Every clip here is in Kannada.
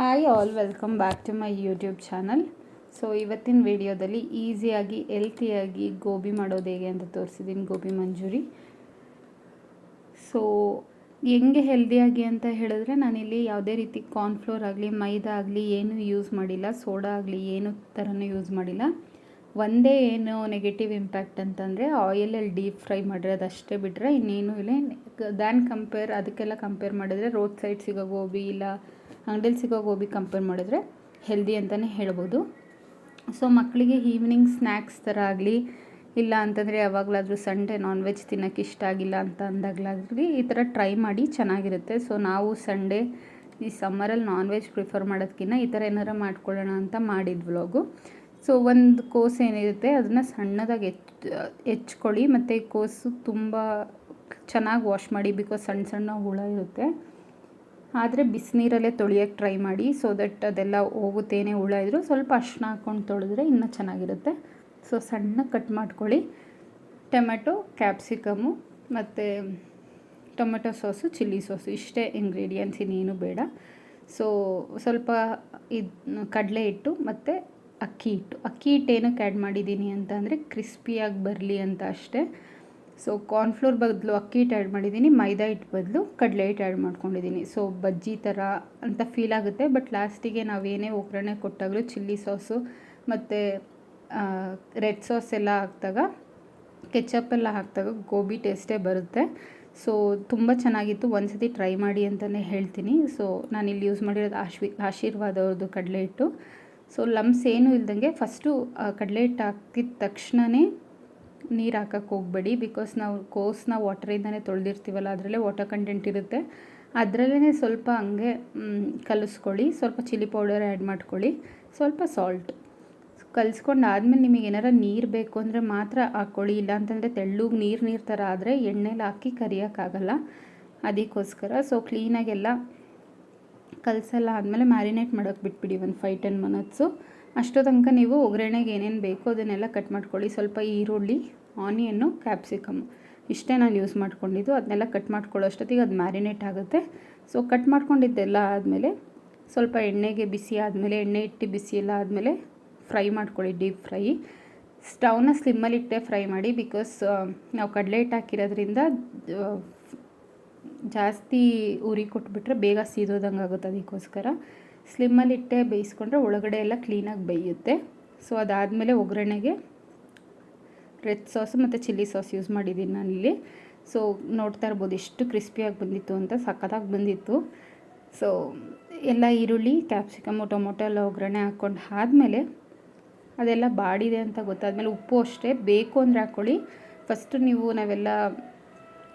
Hi all welcome back to my YouTube channel so ಇವತ್ತಿನ ವಿಡಿಯೋದಲ್ಲಿ ಈಸಿಯಾಗಿ ಹೆಲ್ತಿಯಾಗಿ ಗೋಬಿ ಮಾಡೋದು ಹೇಗೆ ಅಂತ ತೋರಿಸಿದ್ದೀನಿ ಗೋಬಿ ಮಂಜೂರಿ. ಸೊ ಹೆಂಗೆ ಹೆಲ್ದಿಯಾಗಿ ಅಂತ ಹೇಳಿದ್ರೆ ನಾನಿಲ್ಲಿ ಯಾವುದೇ ರೀತಿ ಕಾರ್ನ್ಫ್ಲೋರ್ ಆಗಲಿ, ಮೈದಾ ಆಗಲಿ ಏನು ಯೂಸ್ ಮಾಡಿಲ್ಲ ಸೋಡಾ ಆಗಲಿ ಏನು ಥರನೂ ಯೂಸ್ ಮಾಡಿಲ್ಲ. ಒಂದೇ ಏನು ನೆಗೆಟಿವ್ ಇಂಪ್ಯಾಕ್ಟ್ ಅಂತಂದರೆ ಆಯಿಲಲ್ಲಿ ಡೀಪ್ ಫ್ರೈ ಮಾಡಿರೋದು ಅಷ್ಟೇ ಬಿಟ್ಟರೆ ಇನ್ನೇನು ಇಲ್ಲ. ದ್ಯಾನ್ ಕಂಪೇರ್ ಅದಕ್ಕೆಲ್ಲ ಕಂಪೇರ್ ಮಾಡಿದ್ರೆ ರೋಡ್ ಸೈಡ್ ಸಿಗೋ ಗೋಬಿ ಇಲ್ಲ ಅಂಗಡಿಲಿ ಸಿಗೋ ಗೋಬಿ ಕಂಪೇರ್ ಮಾಡಿದ್ರೆ ಹೆಲ್ದಿ ಅಂತಲೇ ಹೇಳ್ಬೋದು. ಸೊ ಮಕ್ಕಳಿಗೆ ಈವ್ನಿಂಗ್ ಸ್ನ್ಯಾಕ್ಸ್ ಥರ ಆಗಲಿ, ಇಲ್ಲ ಅಂತಂದರೆ ಯಾವಾಗಲಾದರೂ ಸಂಡೇ ನಾನ್ ವೆಜ್ ತಿನ್ನೋಕ್ಕೆ ಇಷ್ಟ ಆಗಿಲ್ಲ ಅಂತ ಅಂದಾಗಲಾಗಲಿ ಈ ಥರ ಟ್ರೈ ಮಾಡಿ ಚೆನ್ನಾಗಿರುತ್ತೆ. ಸೊ ನಾವು ಸಂಡೇ ಈ ಸಮ್ಮರಲ್ಲಿ ನಾನ್ ವೆಜ್ ಪ್ರಿಫರ್ ಮಾಡೋದಕ್ಕಿಂತ ಈ ಥರ ಏನಾರು ಮಾಡ್ಕೊಳ್ಳೋಣ ಅಂತ ಮಾಡಿದ್ ವ್ಲಾಗು ಸೊ ಒಂದು ಕೋಸು ಏನಿರುತ್ತೆ ಅದನ್ನು ಸಣ್ಣದಾಗಿ ಹೆಚ್ ಹೆಚ್ಕೊಳ್ಳಿ. ಮತ್ತು ಕೋಸು ತುಂಬ ಚೆನ್ನಾಗಿ ವಾಶ್ ಮಾಡಿ ಬಿಕಾಸ್ ಸಣ್ಣ ಸಣ್ಣ ಹುಳ ಇರುತ್ತೆ. ಆದರೆ ಬಿಸಿನೀರಲ್ಲೇ ತೊಳಿಯೋಕ್ಕೆ ಟ್ರೈ ಮಾಡಿ ಸೊ ದಟ್ ಅದೆಲ್ಲ ಹೋಗುತ್ತೇನೆ ಹುಳ ಇದ್ದರೂ ಸ್ವಲ್ಪ ಅರ್ಶಿನ ಹಾಕ್ಕೊಂಡು ತೊಳೆದ್ರೆ ಇನ್ನೂ ಚೆನ್ನಾಗಿರುತ್ತೆ. ಸೊ ಸಣ್ಣ ಕಟ್ ಮಾಡ್ಕೊಳ್ಳಿ. ಟೊಮೆಟೊ ಕ್ಯಾಪ್ಸಿಕಮ್ಮು ಮತ್ತು ಟೊಮೆಟೊ ಸಾಸು, ಚಿಲ್ಲಿ ಸಾಸು, ಇಷ್ಟೇ ಇಂಗ್ರೀಡಿಯೆಂಟ್ಸ್ ಇನ್ನೇನು ಬೇಡ. ಸೊ ಸ್ವಲ್ಪ ಇದು ಕಡಲೆ ಹಿಟ್ಟು ಮತ್ತು ಅಕ್ಕಿ ಹಿಟ್ಟು. ಅಕ್ಕಿ ಹಿಟ್ಟು ಏನಕ್ಕೆ ಆ್ಯಡ್ ಮಾಡಿದ್ದೀನಿ ಅಂತ ಅಂದರೆ ಕ್ರಿಸ್ಪಿಯಾಗಿ ಬರಲಿ ಅಂತ ಅಷ್ಟೇ. ಸೊ ಕಾರ್ನ್ಫ್ಲೋರ್ ಬದಲು ಅಕ್ಕಿ ಹಿಟ್ಟು ಆ್ಯಡ್ ಮಾಡಿದ್ದೀನಿ, ಮೈದಾ ಹಿಟ್ಟು ಬದಲು ಕಡಲೆ ಹಿಟ್ಟು ಆ್ಯಡ್ ಮಾಡ್ಕೊಂಡಿದ್ದೀನಿ. ಸೊ ಬಜ್ಜಿ ಥರ ಅಂತ ಫೀಲ್ ಆಗುತ್ತೆ ಬಟ್ ಲಾಸ್ಟಿಗೆ ನಾವೇನೇ ಒಗ್ಗರಣೆ ಕೊಟ್ಟಾಗಲೂ ಚಿಲ್ಲಿ ಸಾಸು ಮತ್ತು ರೆಡ್ ಸಾಸ್ ಎಲ್ಲ ಹಾಕಿದಾಗ ಕೆಚಪ್ ಎಲ್ಲ ಹಾಕಿದಾಗ ಗೋಬಿ ಟೇಸ್ಟೇ ಬರುತ್ತೆ. ಸೊ ತುಂಬ ಚೆನ್ನಾಗಿತ್ತು ಒಂದು ಸತಿ ಟ್ರೈ ಮಾಡಿ ಅಂತಲೇ ಹೇಳ್ತೀನಿ. ಸೊ ನಾನಿಲ್ಲಿ ಯೂಸ್ ಮಾಡಿರೋದು ಆಶ್ವಿ, ಆಶೀರ್ವಾದ ಅವ್ರದ್ದು ಕಡಲೆ ಹಿಟ್ಟು. ಸೊ ಲಮ್ಸ್ ಏನೂ ಇಲ್ದಂಗೆ ಫಸ್ಟು ಕಡಲೆ ಹಿಟ್ಟು ಹಾಕಿದ ತಕ್ಷಣವೇ ನೀರು ಹಾಕಕ್ಕೆ ಹೋಗಬೇಡಿ ಬಿಕಾಸ್ ನಾವು ಕೋಸ್ನ ವಾಟರಿಂದನೇ ತೊಳೆದಿರ್ತೀವಲ್ಲ, ಅದರಲ್ಲೇ ವಾಟರ್ ಕಂಟೆಂಟ್ ಇರುತ್ತೆ. ಅದರಲ್ಲೇ ಸ್ವಲ್ಪ ಹಂಗೆ ಕಲಿಸ್ಕೊಳ್ಳಿ, ಸ್ವಲ್ಪ ಚಿಲ್ಲಿ ಪೌಡರ್ ಆ್ಯಡ್ ಮಾಡ್ಕೊಳ್ಳಿ, ಸ್ವಲ್ಪ ಸಾಲ್ಟ್ ಕಲಿಸ್ಕೊಂಡು ಆದಮೇಲೆ ನಿಮಗೆ ಏನಾರ ನೀರು ಬೇಕು ಅಂದರೆ ಮಾತ್ರ ಹಾಕ್ಕೊಳ್ಳಿ ಇಲ್ಲಾಂತಂದರೆ ತೆಳ್ಳುಗೆ ನೀರು ನೀರು ಥರ ಆದರೆ ಎಣ್ಣೆಲಿ ಹಾಕಿ ಕರಿಯೋಕ್ಕಾಗಲ್ಲ. ಅದಕ್ಕೋಸ್ಕರ ಸೊ ಕ್ಲೀನಾಗೆಲ್ಲ ಕಲಸೆಲ್ಲ, ಆದಮೇಲೆ ಮ್ಯಾರಿನೇಟ್ ಮಾಡೋಕ್ಕೆ ಬಿಟ್ಬಿಡಿ ಒಂದು ಫೈವ್ ಟೆನ್ ಮಿನಿಟ್ಸು ಅಷ್ಟೋ ತನಕ ನೀವು ಒಗ್ಗರಣೆಗೆ ಏನೇನು ಬೇಕೋ ಅದನ್ನೆಲ್ಲ ಕಟ್ ಮಾಡ್ಕೊಳ್ಳಿ. ಸ್ವಲ್ಪ ಈರುಳ್ಳಿ, ಆನಿಯನ್ನು ಕ್ಯಾಪ್ಸಿಕಮ್ ಇಷ್ಟೇ ನಾನು ಯೂಸ್ ಮಾಡ್ಕೊಂಡಿದ್ದು. ಅದನ್ನೆಲ್ಲ ಕಟ್ ಮಾಡ್ಕೊಳ್ಳೋ ಅಷ್ಟೊತ್ತಿಗೆ ಅದು ಮ್ಯಾರಿನೇಟ್ ಆಗುತ್ತೆ. ಸೊ ಕಟ್ ಮಾಡ್ಕೊಂಡಿದ್ದೆಲ್ಲ ಆದಮೇಲೆ ಸ್ವಲ್ಪ ಎಣ್ಣೆಗೆ ಬಿಸಿ ಆದಮೇಲೆ, ಎಣ್ಣೆ ಇಟ್ಟು ಬಿಸಿ ಎಲ್ಲ ಆದಮೇಲೆ ಫ್ರೈ ಮಾಡ್ಕೊಳ್ಳಿ ಡೀಪ್ ಫ್ರೈ ಸ್ಟವ್ನ ಸ್ಲಿಮ್ಮಲ್ಲಿ ಇಟ್ಟೆ ಫ್ರೈ ಮಾಡಿ ಬಿಕಾಸ್ ನಾವು ಕಡಲೆ ಹಿಟ್ಟು ಹಾಕಿರೋದ್ರಿಂದ ಜಾಸ್ತಿ ಉರಿ ಕೊಟ್ಬಿಟ್ರೆ ಬೇಗ ಸೀದೋದಂಗೆ ಆಗುತ್ತೆ ಅದಕ್ಕೋಸ್ಕರ. ಸ್ಲಿಮ್ಮಲ್ಲಿ ಇಟ್ಟೆ ಬೇಯಿಸ್ಕೊಂಡ್ರೆ ಒಳಗಡೆ ಎಲ್ಲ ಕ್ಲೀನಾಗಿ ಬೇಯುತ್ತೆ. ಸೊ ಅದಾದಮೇಲೆ ಒಗ್ಗರಣೆಗೆ ರೆಡ್ ಸಾಸು ಮತ್ತು ಚಿಲ್ಲಿ ಸಾಸ್ ಯೂಸ್ ಮಾಡಿದ್ದೀನಿ ನಾನಿಲ್ಲಿ. ಸೊ ನೋಡ್ತಾ ಇರ್ಬೋದು ಎಷ್ಟು ಕ್ರಿಸ್ಪಿಯಾಗಿ ಬಂದಿತ್ತು ಅಂತ, ಸಖತ್ತಾಗಿ ಬಂದಿತ್ತು. ಸೊ ಎಲ್ಲ ಈರುಳ್ಳಿ, ಕ್ಯಾಪ್ಸಿಕಮು, ಟೊಮೊಟೊ ಎಲ್ಲ ಒಗ್ಗರಣೆ ಹಾಕ್ಕೊಂಡು ಆದಮೇಲೆ ಅದೆಲ್ಲ ಬಾಡಿದೆ ಅಂತ ಗೊತ್ತಾದಮೇಲೆ ಉಪ್ಪು ಅಷ್ಟೇ ಬೇಕು ಅಂದರೆ ಹಾಕ್ಕೊಳ್ಳಿ. ಫಸ್ಟು ನೀವು ನಾವೆಲ್ಲ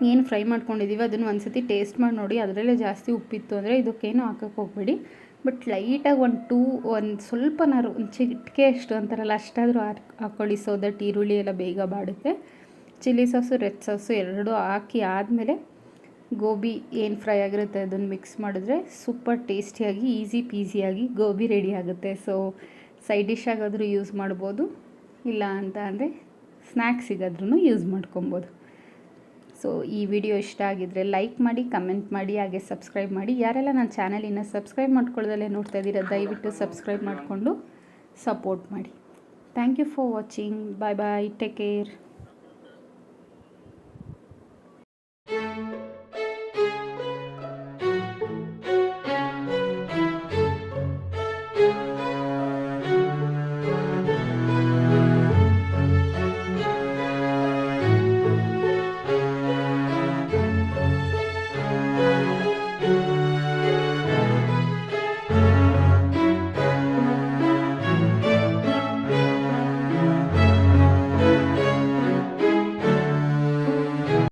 ಏನು ಫ್ರೈ ಮಾಡ್ಕೊಂಡಿದ್ದೀವಿ ಅದನ್ನು ಒಂದು ಸತಿ ಟೇಸ್ಟ್ ಮಾಡಿ ನೋಡಿ. ಅದರಲ್ಲೇ ಜಾಸ್ತಿ ಉಪ್ಪಿತ್ತು ಅಂದರೆ ಇದಕ್ಕೇನು ಹಾಕೋಕ್ಕೆ ಹೋಗಬೇಡಿ. ಬಟ್ ಲೈಟಾಗಿ ಒಂದು ಟೂ, ಒಂದು ಸ್ವಲ್ಪನಾರು ಒಂದು ಚಿಟಿಕೆ ಅಷ್ಟು ಅಂತಾರಲ್ಲ, ಅಷ್ಟಾದರೂ ಹಾಕಿ, ಹಾಕೊಳ್ಳಿ. ಸೊ ದಟ್ ಈರುಳ್ಳಿ ಎಲ್ಲ ಬೇಗ ಬಾಡುತ್ತೆ. ಚಿಲ್ಲಿ ಸಾಸು ರೆಡ್ ಸಾಸು ಎರಡೂ ಹಾಕಿ ಆದಮೇಲೆ ಗೋಬಿ ಏನು ಫ್ರೈ ಆಗಿರುತ್ತೆ ಅದನ್ನು ಮಿಕ್ಸ್ ಮಾಡಿದ್ರೆ ಸೂಪರ್ ಟೇಸ್ಟಿಯಾಗಿ ಈಸಿ ಪೀಸಿಯಾಗಿ ಗೋಬಿ ರೆಡಿ ಆಗುತ್ತೆ. ಸೊ ಸೈಡ್ ಡಿಶ್ ಆಗಾದರೂ ಯೂಸ್ ಮಾಡ್ಬೋದು. ಇಲ್ಲ ಅಂತ ಅಂದರೆ ಸ್ನ್ಯಾಕ್ಸಿಗಾದ್ರೂ ಯೂಸ್ ಮಾಡ್ಕೊಬೋದು. ಸೊ ಈ ವಿಡಿಯೋ ಇಷ್ಟ ಆಗಿದ್ದರೆ ಲೈಕ್ ಮಾಡಿ, ಕಮೆಂಟ್ ಮಾಡಿ, ಹಾಗೆ ಸಬ್ಸ್ಕ್ರೈಬ್ ಮಾಡಿ. ಯಾರೆಲ್ಲ ನನ್ನ ಚಾನಲಿನ ಸಬ್ಸ್ಕ್ರೈಬ್ ಮಾಡ್ಕೊಳ್ಳೋದಲ್ಲೇ ನೋಡ್ತಾ ಇದ್ದೀರಾ, ದಯವಿಟ್ಟು ಸಬ್ಸ್ಕ್ರೈಬ್ ಮಾಡಿಕೊಂಡು ಸಪೋರ್ಟ್ ಮಾಡಿ. Thank you for watching bye bye take care